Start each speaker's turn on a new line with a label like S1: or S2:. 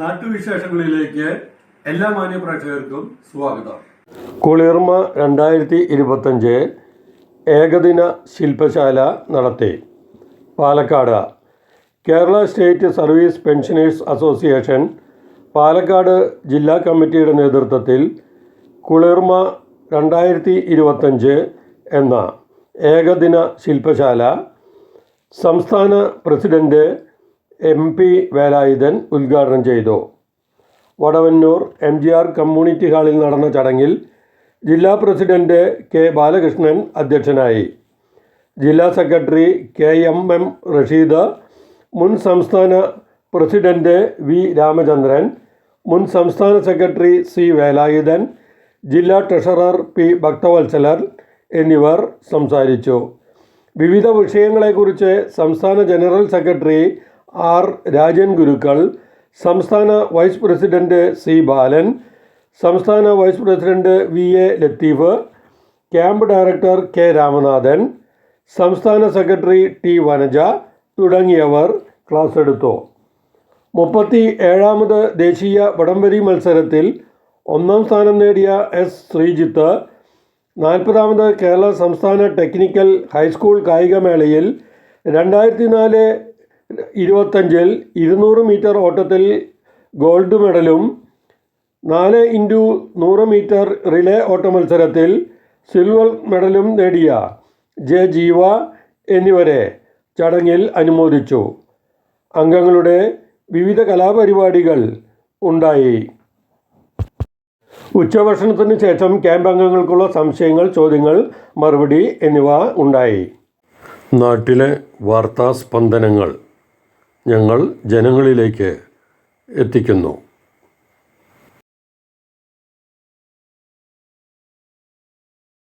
S1: നാട്ടുവിശേഷങ്ങളിലേക്ക് എല്ലാ മാന്യ പ്രേക്ഷകർക്കും സ്വാഗതം.
S2: കുളിർമ രണ്ടായിരത്തി ഇരുപത്തഞ്ച് ഏകദിന ശില്പശാല നടത്തി. Palakkad. Kerala state service pensioners association Palakkad ജില്ലാ കമ്മിറ്റിയുടെ നേതൃത്വത്തിൽ കുളിർമ രണ്ടായിരത്തി ഇരുപത്തഞ്ച് എന്ന ഏകദിന ശില്പശാല സംസ്ഥാന പ്രസിഡന്റ് എം പി വേലായുധൻ ഉദ്ഘാടനം ചെയ്തു. Vadavannur M G R community ഹാളിൽ നടന്ന ചടങ്ങിൽ ജില്ലാ പ്രസിഡന്റ് കെ ബാലകൃഷ്ണൻ അധ്യക്ഷനായി. ജില്ലാ secretary K M M Rasheed മുൻ സംസ്ഥാന പ്രസിഡന്റ് വി രാമചന്ദ്രൻ മുൻ സംസ്ഥാന സെക്രട്ടറി സി വേലായുധൻ ജില്ലാ ട്രഷറർ പി ഭക്തവത്സലർ എന്നിവർ സംസാരിച്ചു. വിവിധ വിഷയങ്ങളെക്കുറിച്ച് സംസ്ഥാന general secretary R Rajan Gurukkal സംസ്ഥാന വൈസ് പ്രസിഡന്റ് സി ബാലൻ സംസ്ഥാന vice president V A Latheef camp director K Ramanathan സംസ്ഥാന സെക്രട്ടറി ടി വനജ തുടങ്ങിയവർ ക്ലാസ് എടുത്തു. മുപ്പത്തി ഏഴാമത് ദേശീയ വടംവലി മത്സരത്തിൽ ഒന്നാം സ്ഥാനം നേടിയ എസ് ശ്രീജിത്ത് നാൽപ്പതാമത് കേരള സംസ്ഥാന ടെക്നിക്കൽ ഹൈസ്കൂൾ കായികമേളയിൽ രണ്ടായിരത്തി നാല് ഇരുപത്തഞ്ചിൽ ഇരുന്നൂറ് മീറ്റർ ഓട്ടത്തിൽ ഗോൾഡ് മെഡലും നാല് ഇന്റു നൂറ് മീറ്റർ റിലേ ഓട്ട മത്സരത്തിൽ സിൽവർ മെഡലും നേടിയ ജെ ജീവ എന്നിവരെ ചടങ്ങിൽ അനുമോദിച്ചു. അംഗങ്ങളുടെ വിവിധ കലാപരിപാടികൾ ഉണ്ടായി. ഉച്ചഭക്ഷണത്തിന് ശേഷം ക്യാമ്പ് അംഗങ്ങൾക്കുള്ള സംശയങ്ങൾ ചോദ്യങ്ങൾ മറുപടി എന്നിവ ഉണ്ടായി. നാട്ടിലെ വാർത്താ സ്പന്ദനങ്ങൾ ഞങ്ങൾ ജനങ്ങളിലേക്ക് എത്തിക്കുന്നു.